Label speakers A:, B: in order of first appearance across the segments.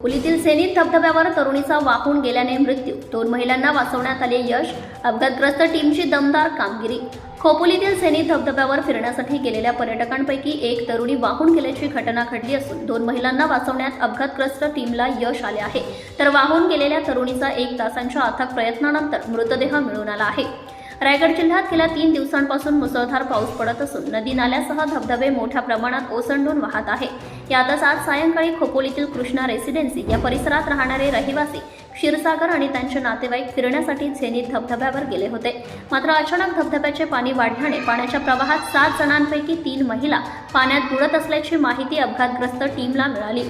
A: पुलीतील सेनी धबधब्यावर तरुणीचा वाहून गेल्याने मृत्यू. दोन महिलांना वाचवण्यात आले यश. अपघातग्रस्त टीमची दमदार कामगिरी. खोपोलीतील सेनी धबधब्यावर फिरण्यासाठी गेलेल्या पर्यटकांपैकी एक तरुणी वाहून गेल्याची घटना घडली असून दोन महिलांना वाचवण्यात अपघातग्रस्त टीमला यश आले आहे. तर वाहून गेलेल्या तरुणीचा एक तासांच्या अथक प्रयत्नानंतर मृतदेह मिळून आला आहे. रायगड जिल्ह्यात गेल्या तीन दिवसांपासून मुसळधार पाऊस पडत असून नदी नाल्यासह धबधबे मोठ्या प्रमाणात ओसंडून वाहत आहे. यातच आज सायंकाळी खोपोलीतील कृष्णा रेसिडेन्सी या परिसरात राहणारे रहिवासी क्षीरसागर आणि त्यांचे नातेवाईक फिरण्यासाठी झेनीत धबधब्यावर गेले होते. मात्र अचानक धबधब्याचे पाणी वाढल्याने पाण्याच्या प्रवाहात सात जणांपैकी तीन महिला पाण्यात बुडत असल्याची माहिती अपघातग्रस्त टीमला मिळाली.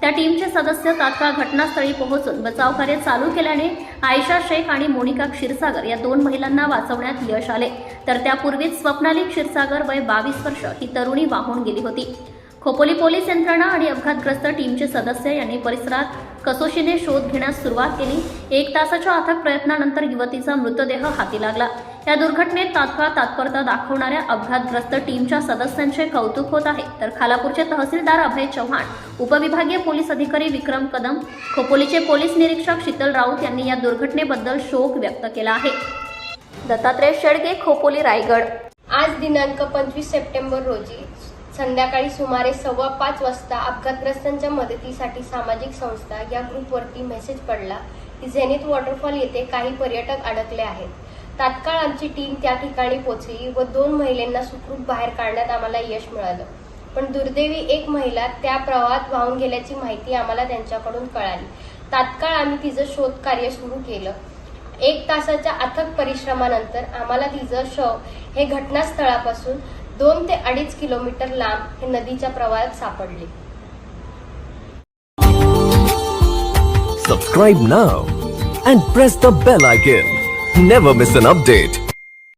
A: त्या टीमचे सदस्य तात्काळ घटनास्थळी पोहोचून बचाव कार्य चालू केल्याने आयशा शेख आणि मोनिका क्षीरसागर या दोन महिलांना वाचवण्यात यश आले. तर त्यापूर्वीच स्वप्नाली क्षीरसागर वय बावीस वर्ष ही तरुणी वाहून गेली होती. खोपोली पोलीस यंत्रणा आणि अपघातग्रस्त टीमचे सदस्य यांनी परिसरात कसोशीने शोध घेण्यास सुरुवात केली. एक तासाच्या अथक प्रयत्नानंतर युवतीचा मृतदेह हाती लागला. या दुर्घटनेत तात्काळ तात्परता दाखवणाऱ्या अपघातग्रस्त टीमच्या सदस्यांचे कौतुक होत आहे. तर खालापूरचे तहसीलदार अभय चव्हाण उपविभागीय पोलीस अधिकारी विक्रम कदम खोपोलीचे पोलीस निरीक्षक शीतल राऊत यांनी या दुर्घटनेबद्दल शोक व्यक्त केला आहे. दत्तात्रय शेडगे खोपोली रायगड.
B: आज दिनांक पंचवीस सप्टेंबर रोजी संध्याकाळी सुमारे सव्वा पाच वाजता अपघातग्रस्तांच्या मदतीसाठी सामाजिक संस्था या ग्रुपवरती मेसेज पडला की झेनिथ वॉटरफॉल येथे काही पर्यटक अडकले आहेत. तात्काळ आमची टीम त्या ठिकाणी पोहोचली व दोन महिलांना सुखरूप बाहेर काढण्यात आम्हाला यश मिळालं. पण दुर्दैवी एक महिला त्या प्रवाहात वाहून गेल्याची माहिती आम्हाला त्यांच्याकडून कळाली. तात्काळ आम्ही तिचं शोध कार्य सुरू केलं. एक तासाच्या अथक परिश्रमानंतर आम्हाला तिचं शव हे घटनास्थळापासून दोन ते अडीच किलोमीटर लांब हे नदीच्या प्रवाहात सापडले.
C: सबस्क्राईब ना and press the bell icon never miss an update